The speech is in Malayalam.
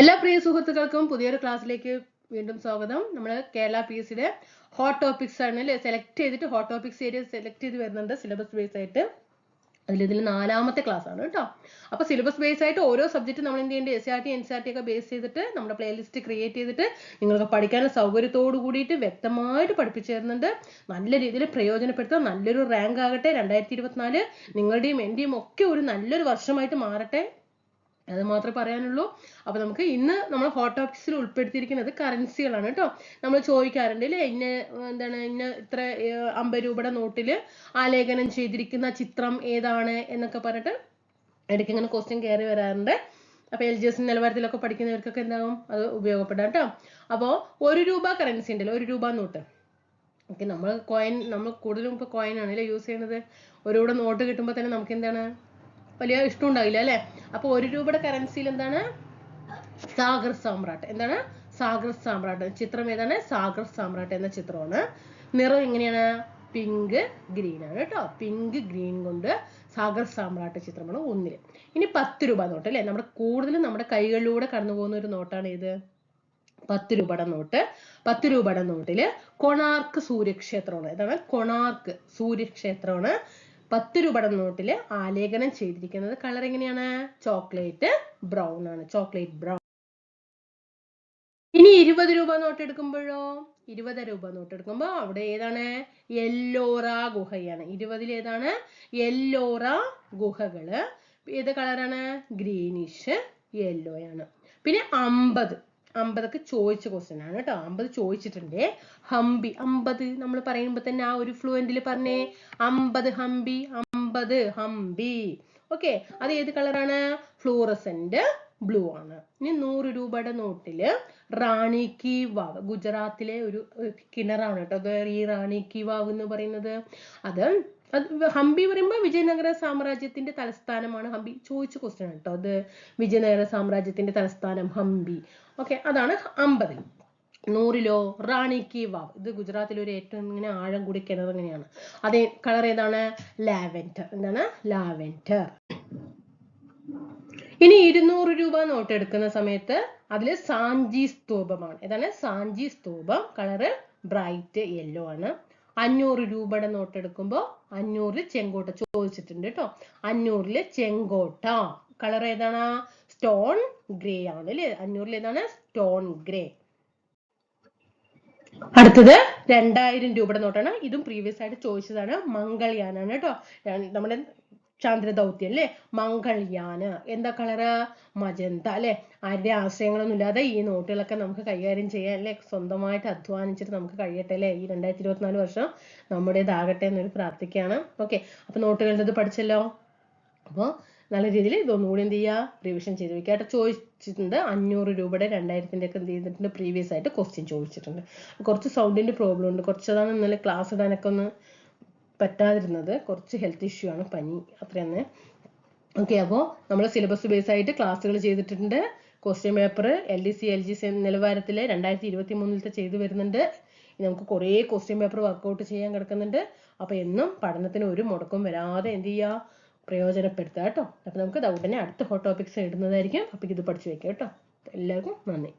എല്ലാ പ്രിയ സുഹൃത്തുക്കൾക്കും പുതിയൊരു ക്ലാസ്സിലേക്ക് വീണ്ടും സ്വാഗതം. നമ്മൾ കേരള പി എസ് സിയുടെ ഹോട്ട് ടോപ്പിക്സ് ആണ് സെലക്ട് ചെയ്തിട്ട് ഹോട്ട് ടോപ്പിക്സ് ഏരിയ സെലക്ട് ചെയ്ത് വരുന്നുണ്ട് സിലബസ് ബേസ് ആയിട്ട്. അതിൽ ഇതിൽ നാലാമത്തെ ക്ലാസ് ആണ് കേട്ടോ. അപ്പോൾ സിലബസ് ബേസ് ആയിട്ട് ഓരോ സബ്ജക്റ്റ് നമ്മൾ എന്ത് ചെയ്യേണ്ടത് S R T N C R T ഒക്കെ ബേസ് ചെയ്തിട്ട് നമ്മുടെ പ്ലേലിസ്റ്റ് ക്രിയേറ്റ് ചെയ്തിട്ട് നിങ്ങൾക്ക് പഠിക്കാനുള്ള സൗകര്യത്തോടു കൂടിയിട്ട് വ്യക്തമായിട്ട് പഠിപ്പിച്ചു തരുന്നുണ്ട്. നല്ല രീതിയിൽ പ്രയോജനപ്പെടുത്തുക നല്ലൊരു റാങ്ക് ആകട്ടെ. രണ്ടായിരത്തി ഇരുപത്തിനാല് നിങ്ങളുടെയും എന്റെയും ഒക്കെ ഒരു നല്ലൊരു വർഷമായിട്ട് മാറട്ടെ. അത് മാത്രമേ പറയാനുള്ളൂ. അപ്പൊ നമുക്ക് ഇന്ന് നമ്മൾ ഹോട്ട് ടോപ്പിക്സിൽ ഉൾപ്പെടുത്തിയിരിക്കുന്നത് കറൻസികളാണ് കേട്ടോ നമ്മൾ ചോദിക്കാറുണ്ട് അല്ലേ ഇന്ന എന്താണ് ഇന്ന ഇത്ര അമ്പത് രൂപയുടെ നോട്ടിൽ ആലേഖനം ചെയ്തിരിക്കുന്ന ചിത്രം ഏതാണ് എന്നൊക്കെ പറഞ്ഞിട്ട് ഇടയ്ക്ക് ഇങ്ങനെ ക്വസ്റ്റ്യൻ കയറി വരാറുണ്ട്. അപ്പൊ എൽ ജി എസ് നിലവാരത്തിലൊക്കെ പഠിക്കുന്നവർക്കൊക്കെ എന്താകും അത് ഉപയോഗപ്പെടാം കേട്ടോ അപ്പോൾ ഒരു രൂപ കറൻസി ഉണ്ടല്ലോ ഒരു രൂപ നോട്ട്. ഓക്കെ നമ്മൾ കോയിൻ നമ്മൾ കൂടുതലും ഇപ്പോൾ കോയിൻ ആണ് അല്ലേ യൂസ് ചെയ്യുന്നത്. ഒരു രൂപ നോട്ട് കിട്ടുമ്പോൾ തന്നെ നമുക്ക് എന്താണ് വലിയ ഇഷ്ടം ഉണ്ടാവില്ല അല്ലെ? അപ്പൊ ഒരു രൂപയുടെ കറൻസിയിൽ എന്താണ്? സാഗർ സാമ്രാട്ട്. എന്താണ്? സാഗർ സാമ്രാട്ട്. ചിത്രം ഏതാണ്? സാഗർ സാമ്രാട്ട് എന്ന ചിത്രമാണ്. നിറം എങ്ങനെയാണ്? പിങ്ക് ഗ്രീൻ ആണ് കേട്ടോ. പിങ്ക് ഗ്രീൻ കൊണ്ട് സാഗർ സാമ്രാട്ട് ചിത്രമാണ് ഒന്നിൽ. ഇനി പത്ത് രൂപ നോട്ട് അല്ലേ? നമ്മുടെ കൂടുതലും നമ്മുടെ കൈകളിലൂടെ കടന്നു പോകുന്ന ഒരു നോട്ടാണ് ഇത് പത്ത് രൂപയുടെ നോട്ട്. പത്ത് രൂപയുടെ നോട്ടിൽ കൊണാർക്ക് സൂര്യക്ഷേത്രമാണ്. ഇതാണ് കൊണാർക്ക് സൂര്യക്ഷേത്രമാണ്. പത്ത് രൂപയുടെ നോട്ടിൽ ആലേഖനം ചെയ്തിരിക്കുന്നത് കളർ എങ്ങനെയാണ്? ചോക്ലേറ്റ് ബ്രൗൺ ആണ്. Chocolate brown. ഇനി ഇരുപത് രൂപ നോട്ട് എടുക്കുമ്പോഴോ? ഇരുപത് രൂപ നോട്ട് എടുക്കുമ്പോൾ അവിടെ ഏതാണ്? യെല്ലോറ ഗുഹയാണ്. ഇരുപതിൽ ഏതാണ്? യെല്ലോറ ഗുഹകൾ. ഏത് കളറാണ്? ഗ്രീനിഷ് യെല്ലോ ആണ് പിന്നെ അമ്പത്. അമ്പതൊക്കെ ചോദിച്ച ക്വസ്റ്റ്യൻ ആണ് കേട്ടോ അമ്പത് ചോദിച്ചിട്ടുണ്ട്. ഹംപി അമ്പത്. നമ്മൾ പറയുമ്പോ തന്നെ ആ ഒരു ഫ്ലുവന്റിൽ പറഞ്ഞേ അമ്പത് ഹംപി അമ്പത് ഹംപി. ഓക്കെ അത് ഏത് കളറാണ് ഫ്ലൂറസെന്റ് ബ്ലൂ ആണ് ഇനി നൂറ് രൂപയുടെ നോട്ടിൽ റാണി കി വാവ് ഗുജറാത്തിലെ ഒരു കിണറാണ് കേട്ടോ. അത് ഈ റാണി കി വാവ് എന്ന് പറയുന്നത്. അത് അത് ഹംപി പറയുമ്പോൾ വിജയനഗര സാമ്രാജ്യത്തിന്റെ തലസ്ഥാനമാണ് ഹംപി. ചോദിച്ച ക്വസ്റ്റ്യൻ കേട്ടോ. അത് വിജയനഗര സാമ്രാജ്യത്തിന്റെ തലസ്ഥാനം ഹംപി. ഓക്കെ അതാണ് അമ്പതിൽ നൂറിലോ റാണി കി വാവ്. ഇത് ഗുജറാത്തിലെ ഒരു ഏറ്റവും ഇങ്ങനെ ആഴം കൂടി കിണർ ഇങ്ങനെയാണ് അതേ കളർ ഏതാണ്? ലാവെൻഡർ. എന്താണ്? ലാവെൻഡർ. ഇനി ഇരുന്നൂറ് രൂപ നോട്ട് എടുക്കുന്ന സമയത്ത് അതിൽ സാഞ്ചി സ്തൂപമാണ്. ഏതാണ് സാഞ്ചി സ്തൂപം. കളറ് ബ്രൈറ്റ് യെല്ലോ ആണ്. അഞ്ഞൂറ് രൂപയുടെ നോട്ട് എടുക്കുമ്പോൾ അഞ്ഞൂറിൽ ചെങ്കോട്ട ചോദിച്ചിട്ടുണ്ട് കേട്ടോ അഞ്ഞൂറിൽ ചെങ്കോട്ട. കളർ ഏതാണ്? സ്റ്റോൺ ഗ്രേ ആണ് അല്ലേ അഞ്ഞൂറിൽ ഏതാണ്? സ്റ്റോൺ ഗ്രേ അടുത്തത് രണ്ടായിരം രൂപയുടെ നോട്ടാണ് ഇതും പ്രീവിയസ് ആയിട്ട് ചോദിച്ചതാണ് മംഗൾയാനാണ് കേട്ടോ നമ്മുടെ ചാന്ദ്രദൗത്യം അല്ലെ മംഗൾയാന് എന്താ കളറ് മജന്ത അല്ലെ? ആരുടെ ആശ്രയങ്ങളൊന്നും ഇല്ലാതെ ഈ നോട്ടുകളൊക്കെ നമുക്ക് കൈകാര്യം ചെയ്യാൻ അല്ലെ? സ്വന്തമായിട്ട് അധ്വാനിച്ചിട്ട് നമുക്ക് കഴിയട്ടെ അല്ലെ? ഈ രണ്ടായിരത്തി ഇരുപത്തിനാല് വർഷം നമ്മുടേതാകട്ടെ എന്നൊരു പ്രാർത്ഥിക്കുകയാണ് ഓക്കെ അപ്പൊ നോട്ടുകളുടെ ഇത് പഠിച്ചല്ലോ? അപ്പോൾ നല്ല രീതിയിൽ ഇതൊന്നുകൂടി എന്ത് ചെയ്യുക? റിവിഷൻ ചെയ്ത് വെക്കുക കേട്ടോ. ചോദിച്ചിട്ടുണ്ട് അഞ്ഞൂറ് രൂപയുടെ രണ്ടായിരത്തിന്റെ ഒക്കെ എന്ത് ചെയ്തിട്ടുണ്ട്? പ്രീവിയസ് ആയിട്ട് ക്വസ്റ്റ്യൻ ചോദിച്ചിട്ടുണ്ട്. കുറച്ച് സൗണ്ടിന്റെ പ്രോബ്ലം ഉണ്ട്. കുറച്ചതാണ് ഇന്നലെ ക്ലാസ് ഇടാനൊക്കെ ഒന്ന് പറ്റാതിരുന്നത് കുറച്ച് ഹെൽത്ത് ഇഷ്യൂ ആണ് പനി അത്രയാണ് ഓക്കെ അപ്പോൾ നമ്മൾ സിലബസ് ബേസ് ആയിട്ട് ക്ലാസ്സുകൾ ചെയ്തിട്ടുണ്ട്. Question paper L D C L G C നിലവാരത്തിലെ രണ്ടായിരത്തി ഇരുപത്തി മൂന്നിലത്തെ ചെയ്തു വരുന്നുണ്ട്. നമുക്ക് കുറേ ക്വസ്റ്റ്യൻ പേപ്പർ വർക്കൗട്ട് ചെയ്യാൻ കിടക്കുന്നുണ്ട്. അപ്പോൾ എന്നും പഠനത്തിന് ഒരു മുടക്കം വരാതെ എന്ത് ചെയ്യുക പ്രയോജനപ്പെടുത്തുക കേട്ടോ. അപ്പോൾ നമുക്ക് ഉടനെ അടുത്ത ഹോട്ട് ടോപ്പിക്സ് ഇടുന്നതായിരിക്കും. അപ്പോൾ ഇത് പഠിച്ചു വെക്കാം കേട്ടോ. എല്ലാവർക്കും നന്ദി.